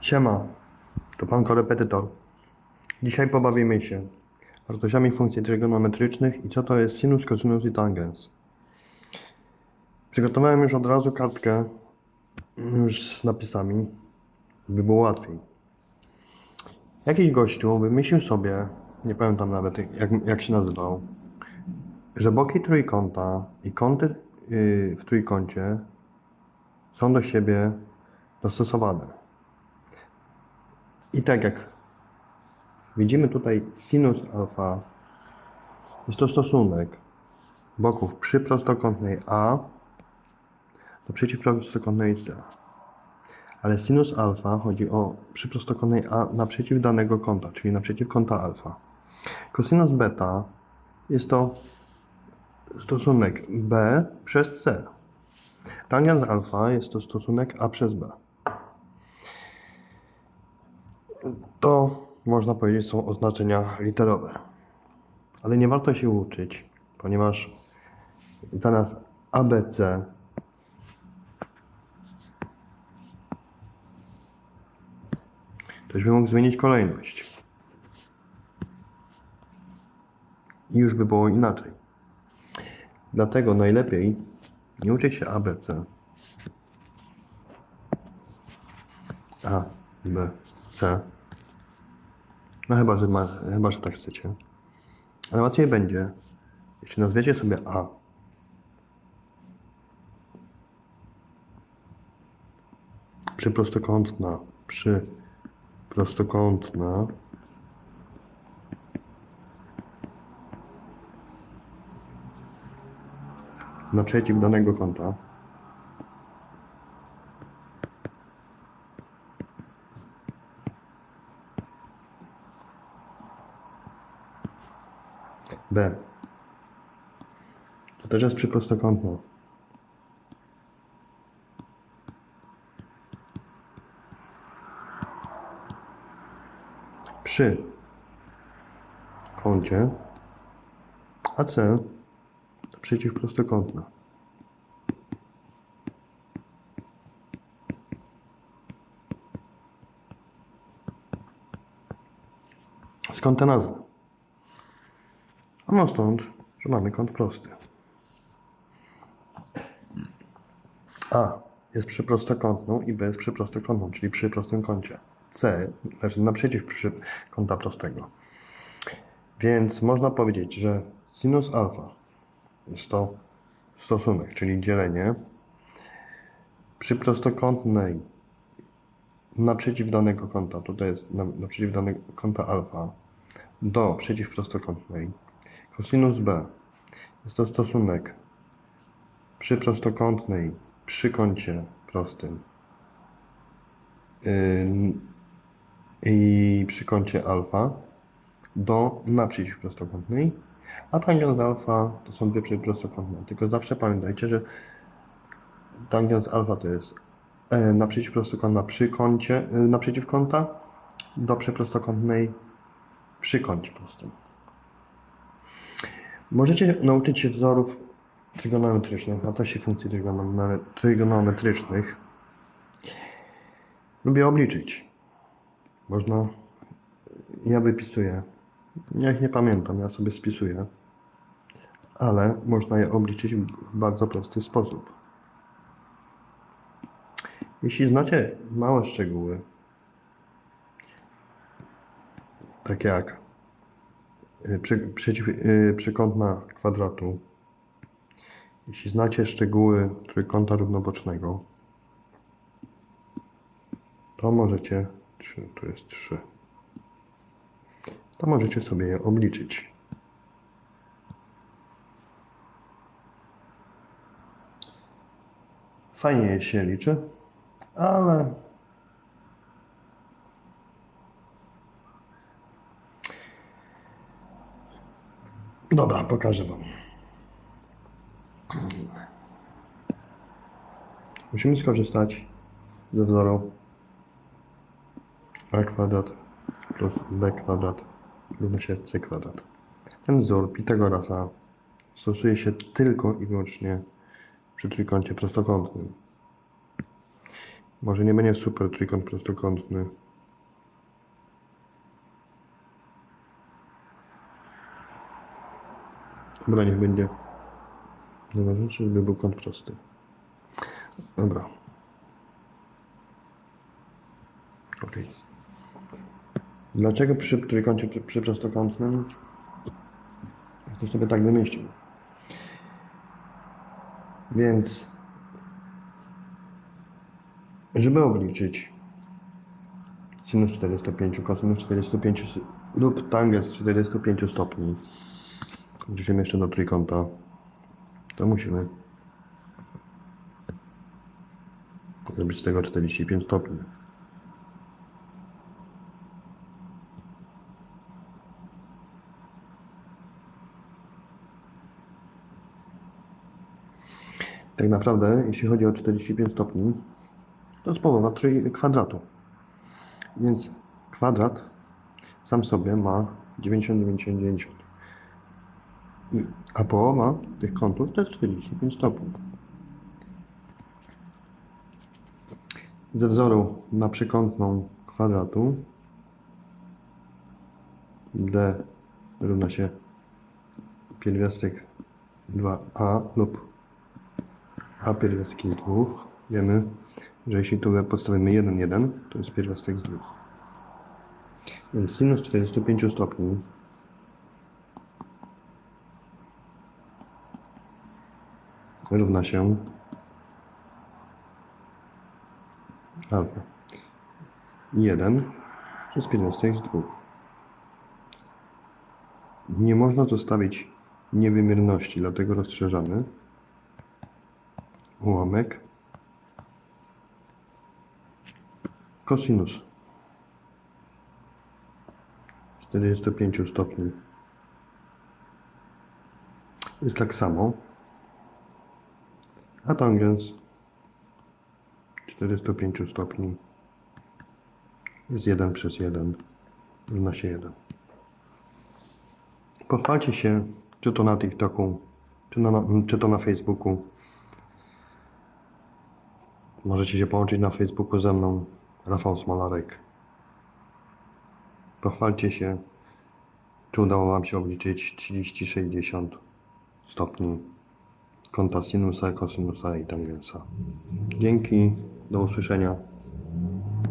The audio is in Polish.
Siema, to pan korepetytor. Dzisiaj pobawimy się wartościami funkcji trygonometrycznych i co to jest sinus, cosinus i tangens. Przygotowałem już od razu kartkę już z napisami, by było łatwiej. Jakiś gościu wymyślił sobie, nie pamiętam nawet jak, jak się nazywał, że boki trójkąta i kąty yy, w trójkącie są do siebie dostosowane. I tak jak widzimy tutaj sinus alfa, jest to stosunek boków przy prostokątnej A do przeciwprostokątnej C. Ale sinus alfa chodzi o przy prostokątnej A naprzeciw danego kąta, czyli naprzeciw kąta alfa. Cosinus beta jest to stosunek B przez C. Tangens alfa jest to stosunek A przez B. To można powiedzieć są oznaczenia literowe. Ale nie warto się uczyć, ponieważ zamiast ABC ktoś by mógł zmienić kolejność. I już by było inaczej. Dlatego najlepiej nie uczyć się ABC. A, B, C. No chyba, że, ma, chyba, że tak chcecie. Ale łatwiej będzie, jeśli nazwiecie sobie A. Przy prostokątna, przy prostokątna. Naprzeciw danego kąta. B. To też jest przyprostokątna. Przy kącie AC to przeciwprostokątna. Skąd te nazwy? No stąd, że mamy kąt prosty. A jest przy prostokątną i B jest przy prostokątną, czyli przy prostym kącie. C leży naprzeciw przy kąta prostego. Więc można powiedzieć, że sinus alfa jest to stosunek, czyli dzielenie przy prostokątnej naprzeciw danego kąta, tutaj jest na- naprzeciw danego kąta alfa, do przeciwprostokątnej Cosinus B jest to stosunek przy prostokątnej przy kącie prostym yy, i przy kącie alfa do naprzeciw prostokątnej, a tangens alfa to są dwie przyprostokątne. Tylko zawsze pamiętajcie, że tangens alfa to jest e, naprzeciw prostokątna przy kącie, e, naprzeciw kąta do przyprostokątnej przy kącie prostym. Możecie nauczyć się wzorów trygonometrycznych, wartości funkcji trygonome- trygonometrycznych. Lubię obliczyć. Można. Ja wypisuję. Ja ich nie pamiętam, ja sobie spisuję. Ale można je obliczyć w bardzo prosty sposób. Jeśli znacie małe szczegóły, takie jak przy, przeciw, y, przykątna kwadratu. Jeśli znacie szczegóły trójkąta równobocznego, to możecie, tu jest 3, to możecie sobie je obliczyć. Fajnie się liczy, ale Dobra, pokażę Wam. Musimy skorzystać ze wzoru a kwadrat plus b kwadrat równa się c kwadrat. Ten wzór Pitagorasa stosuje się tylko i wyłącznie przy trójkącie prostokątnym. Może nie będzie super trójkąt prostokątny. Dobra, niech będzie. Najważniejsze, żeby był kąt prosty. Dobra. Ok. Dlaczego przy trójkącie przy, przy prostokątnym? To sobie tak wymyślił. Więc, żeby obliczyć sinus 45, kosinus 45 lub tangens 45 stopni, wrócimy jeszcze do trójkąta, to musimy zrobić z tego 45 stopni. Tak naprawdę, jeśli chodzi o 45 stopni, to jest połowa trój kwadratu. Więc kwadrat sam sobie ma 90, 90, 90. A połowa tych kątów to jest 45 stopni. Ze wzoru na przekątną kwadratu d równa się pierwiastek 2a lub a pierwiastki z dwóch. Wiemy, że jeśli tu podstawimy 1, 1, to jest pierwiastek z dwóch. Więc sinus 45 stopni równa się. Alfa. 1 przez pierwiastek z dwóch. Nie można zostawić niewymierności, dlatego rozszerzamy. Ułamek. Kosinus. 45 stopni. Jest tak samo a tangens 45 stopni. Jest 1 przez 1 równa się 1 pochwalcie się czy to na TikToku czy, na, czy to na Facebooku. Możecie się połączyć na Facebooku ze mną, Rafał Smolarek. Pochwalcie się, czy udało Wam się obliczyć 30-60 stopni kąta sinusa, kosinusa i tangensa. Dzięki, do usłyszenia.